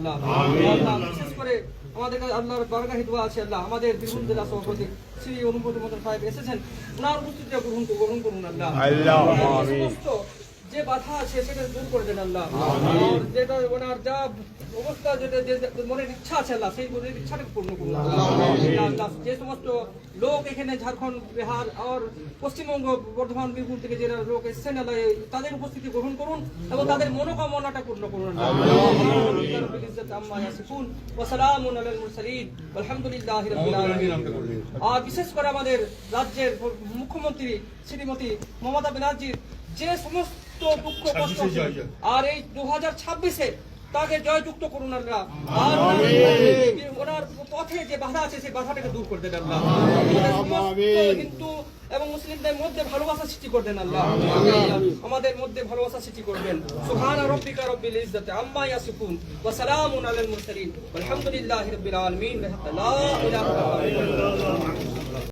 আল্লাহ। আল্লাহ বিশেষ করে আমাদের আল্লাহর বারগাহি দোয়া আছে আল্লাহ। আমাদের বীরভূম জেলা সভাপতি শ্রী অনুপতি মন্ত্র সাহেব এসেছেন। ওনার উপস্থিতি গ্রহণ গ্রহণ করুন আল্লাহ। আল্লাহ, সমস্ত যে বাধা আছে সেটা দূর করে দেন আল্লাহ। আর যেটা ওনার যা অবস্থা যেটা যে মনের ইচ্ছা আছে আল্লাহ সেই মনের ইচ্ছাটাকে পূর্ণ করুন আল্লাহ, যে সমস্ত লোক এখানে ঝাড়খণ্ড বিহার আর পশ্চিমবঙ্গ বর্ধমান বীরভূম থেকে যারা লোক এসেছেন তাদের উপস্থিতি গ্রহণ করুন এবং তাদের মনোকামনাটা পূর্ণ করুন। আর বিশেষ করে আমাদের রাজ্যের মুখ্যমন্ত্রী শ্রীমতী মমতা ব্যানার্জির যে সমস্ত দুঃখ কষ্ট আর এই দু হাজার ছাব্বিশে তাকে জয়যুক্ত করুন আল্লাহ আর পথে যে বাধা আছে সেই বাধাটাকে দূর করে দেন আল্লাহ। কিন্তু এবং মুসলিমদের মধ্যে ভালোবাসা সৃষ্টি করবেন আল্লাহ। আমাদের মধ্যে ভালোবাসা সৃষ্টি করবেন সুহান রব্বিকা রব্বিল ইজ্জত আম্মা ইয়াসিফুন ওয়া সালামুন আলাল মুরসালিন। আলহামদুলিল্লাহি রাব্বিল আলামিন। লা ইলাহা